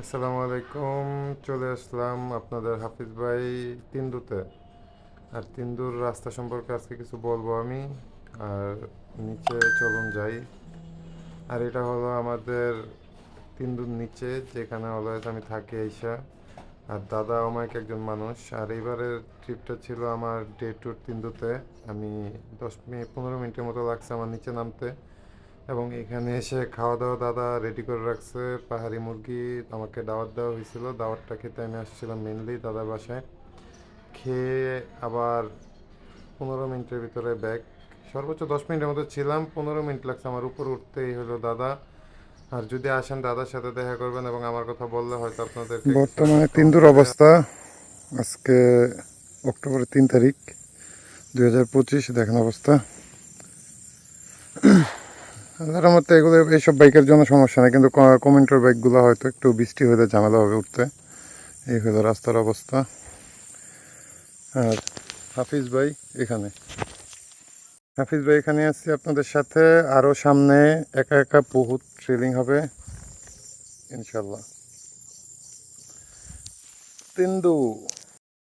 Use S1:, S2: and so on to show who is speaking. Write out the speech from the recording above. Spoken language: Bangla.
S1: আসসালামু আলাইকুম, চলে আসলাম আপনাদের হাফিজ ভাই তিন্দুতে। আর তিন্দুর রাস্তা সম্পর্কে আজকে কিছু বলব আমি, আর নিচে চলুন যাই। আর এটা হলো আমাদের তিন্দুর নিচে, যেখানে হলো আমি থাকি এইসা আর দাদা অমায়িক একজন মানুষ। আর এইবারের ট্রিপটা ছিল আমার ডে ট্যুর তিন্দুতে। আমি দশ মিনিট পনেরো মিনিটের মতো লাগছে আমার নিচে নামতে। এবং এখানে এসে খাওয়া দাওয়া দাদা রেডি করে রাখছে। পাহাড়ি মুরগি আমাকে দাওয়াত দেওয়া হয়েছিল। দাওয়াতটা খেতে আমি আসছিলাম মেনলি দাদার বাসায়। খেয়ে আবার পনেরো মিনিটের ভিতরে ব্যাগ সর্বোচ্চ দশ মিনিটের মতো ছিলাম। পনেরো মিনিট লাগছে আমার উপর উঠতেই হলো দাদা। আর যদি আসেন দাদার সাথে দেখা করবেন এবং আমার কথা বললে হয়তো আপনাদের
S2: বর্তমানে তিন্দুর অবস্থা আজকে অক্টোবরের তিন তারিখ দুই হাজার পঁচিশ দেখেন অবস্থা। আল্লাহর মতো এগুলো এইসব বাইকের জন্য সমস্যা নেই কিন্তু কমেন্টের বাইকগুলো হয়তো একটু বৃষ্টি হলে ঝামেলা হবে উঠতে। এই হলো রাস্তার অবস্থা। আর হাফিজ ভাই এখানে। হাফিজ ভাই, এখানে আছি আপনাদের সাথে। আরও সামনে একা একা বহুত ট্রেলিং হবে ইনশাল্লাহ তিন্দু